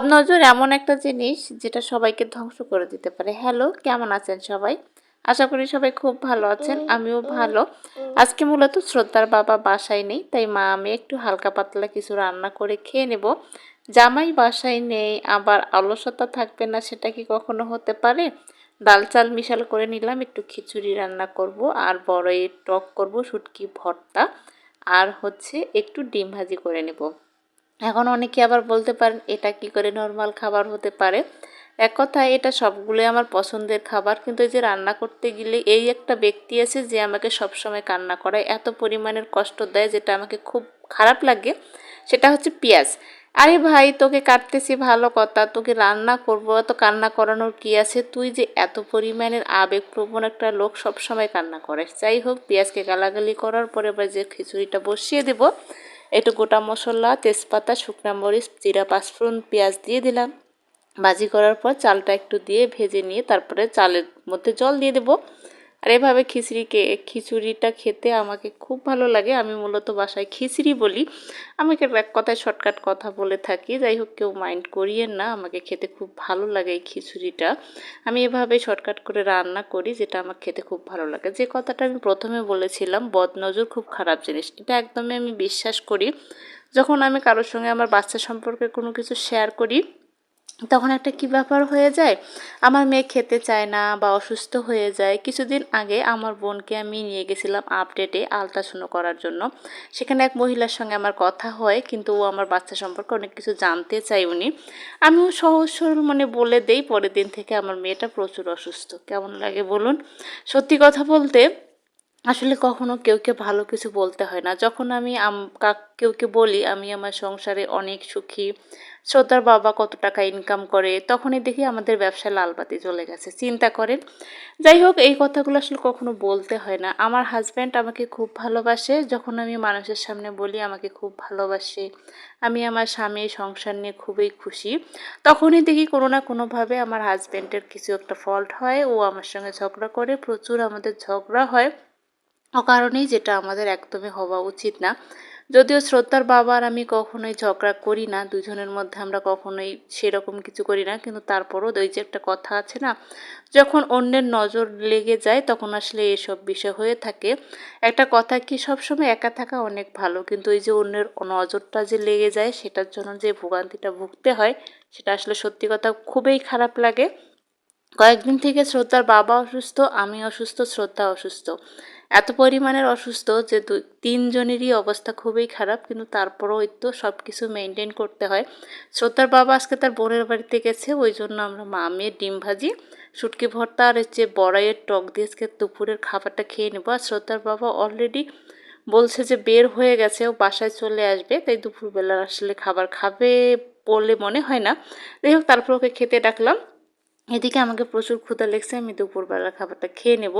বদনজর এমন একটা জিনিস যেটা সবাইকে ধ্বংস করে দিতে পারে। হ্যালো কেমন আছেন সবাই? আশা করি সবাই খুব ভালো আছেন, আমিও ভালো। আজকে মূলত শ্রদ্ধার বাবা বাসায় নেই, তাই মা, আমি একটু হালকা পাতলা কিছু রান্না করে খেয়ে নেব। জামাই বাসায় নেই, আবার অলসতা থাকবে না, সেটা কি কখনো হতে পারে? ডাল চাল মিশাল করে নিলাম, একটু খিচুড়ি রান্না করব, আর বড়ই টক করব শুটকি ভর্তা। আর হচ্ছে একটু ডিম ভাজি করে নেব। এখন অনেকে আবার বলতে পারেন, এটা কি করে নর্মাল খাবার হতে পারে? এক কথায় এটা সবগুলোই আমার পছন্দের খাবার, কিন্তু এই যে রান্না করতে গেলে এই একটা ব্যক্তি আছে যে আমাকে সবসময় কান্না করায়, এত পরিমাণের কষ্ট দেয় যেটা আমাকে খুব খারাপ লাগে, সেটা হচ্ছে পেঁয়াজ। আরে ভাই, তোকে কাটতেছি ভালো কথা, তোকে রান্না করব, এত কান্না করানোর কি আছে? তুই যে এত পরিমাণের আবেগপ্রবণ একটা লোক সবসময় কান্না করে যাই হোক, পেঁয়াজকে গালাগালি করার পরে এবার যে খিচুড়িটা বসিয়ে দেবো একটু গোটা মশলা, তেজপাতা, শুকনা মরিচ, জিরা, পাঁচফোড়ন, পেঁয়াজ দিয়ে দিলাম। ভাজি করার পর চালটা একটু দিয়ে ভেজে নিয়ে তারপরে চালের মধ্যে জল দিয়ে দেবো। আর এভাবে খিচুড়িকে খিচুড়িটা খেতে আমাকে খুব ভালো লাগে। আমি মূলত বাসায় খিচুড়ি বলি। আমাকে এক কথায় শর্টকাট কথা বলে থাকি। যাই হোক, কেউ মাইন্ড করিয়েন না। আমাকে খেতে খুব ভালো লাগে এই খিচুড়িটা। আমি এভাবে শর্টকাট করে রান্না করি, যেটা আমার খেতে খুব ভালো লাগে। যে কথাটা আমি প্রথমে বলেছিলাম, বদনজর খুব খারাপ জিনিস। এটা একদমই আমি বিশ্বাস করি। যখন আমি কারোর সঙ্গে আমার বাচ্চা সম্পর্কে কোনো কিছু শেয়ার করি তখন একটা কি ব্যাপার হয়ে যায়? আমার মেয়ে খেতে চায় না বা অসুস্থ হয়ে যায়। কিছুদিন আগে আমার বোনকে আমি নিয়ে গেছিলাম আপডেটে আলট্রাসাউন্ড করার জন্য। সেখানে এক মহিলার সঙ্গে আমার কথা হয়, কিন্তু ও আমার বাচ্চা সম্পর্কে অনেক কিছু জানতে চাই উনি। আমিও সহজ সরল মানে বলে দেই, পরের দিন থেকে আমার মেয়েটা প্রচুর অসুস্থ। কেমন লাগে বলুন? সত্যি কথা বলতে আসলে কখনো কেউকে ভালো কিছু বলতে হয় না। যখন আমি কেউকে বলি, আমি আমার সংসারে অনেক সুখী শ্রদ্ধার বাবা কত টাকা ইনকাম করে, তখনই দেখি আমাদের ব্যবসায় লালবাতি চলে গেছে। চিন্তা করেন। যাই হোক, এই কথাগুলো আসলে কখনো বলতে হয় না। আমার হাজব্যান্ড আমাকে খুব ভালোবাসে। যখন আমি মানুষের সামনে বলি, আমাকে খুব ভালোবাসে। আমি আমার স্বামী, সংসার নিয়ে খুবই খুশি। তখনই দেখি কোনো না কোনোভাবে আমার হাজব্যান্ডের কিছু একটা ফল্ট হয়। ও আমার সঙ্গে ঝগড়া করে। প্রচুর আমাদের ঝগড়া হয়। অকারণেই যেটা আমাদের একদমই হওয়া উচিত না। যদিও শ্রদ্ধার বাবা আর আমি কখনোই ঝগড়া করি না, দুজনের মধ্যে আমরা কখনোই সেরকম কিছু করি না, কিন্তু তারপরও ওই যে একটা কথা আছে না, যখন অন্যের নজর লেগে যায় তখন আসলে এসব বিষয় হয়ে থাকে। একটা কথা কি সবসময় একা থাকা অনেক ভালো, কিন্তু ওই যে অন্যের নজরটা যে লেগে যায় সেটার জন্য যে ভোগান্তিটা ভুগতে হয়, সেটা আসলে সত্যি কথা খুবই খারাপ লাগে। কয়েকদিন থেকে শ্রদ্ধার বাবা অসুস্থ, আমি অসুস্থ শ্রদ্ধা অসুস্থ। এত পরিমাণের অসুস্থ যে তিনজনেরই অবস্থা খুবই খারাপ, কিন্তু তারপরও তো সব কিছু মেনটেন করতে হয়। শ্রদ্ধার বাবা আজকে তার বোনের বাড়িতে গেছে, ওই জন্য আমরা মা মেয়ের ডিম ভাজি, শুটকি ভর্তা আর হচ্ছে বড়াইয়ের টক দিয়ে আজকে দুপুরের খাবারটা খেয়ে নেব। আর শ্রদ্ধার বাবা অলরেডি বলছে যে বের হয়ে গেছে, ও বাসায় চলে আসবে, তাই দুপুরবেলা আসলে খাবার খাবে বলে মনে হয় না। যাই হোক, তারপর ওকে খেতে ডাকলাম। এদিকে আমাকে প্রচুর ক্ষুধা লেগছে, আমি দুপুরবেলার খাবারটা খেয়ে নেব।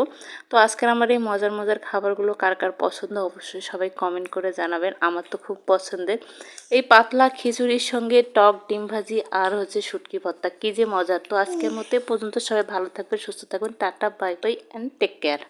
তো আজকের আমার এই মজার মজার খাবারগুলো কার কার পছন্দ অবশ্যই সবাই কমেন্ট করে জানাবেন, আমার তো খুব পছন্দের। এই পাতলা খিচুড়ির সঙ্গে টক, ডিম ভাজি আর হচ্ছে শুটকি ভর্তা, কী যে মজার তো আজকের মধ্যে পর্যন্ত সবাই ভালো থাকবেন, সুস্থ থাকবেন, tata bye bye and take care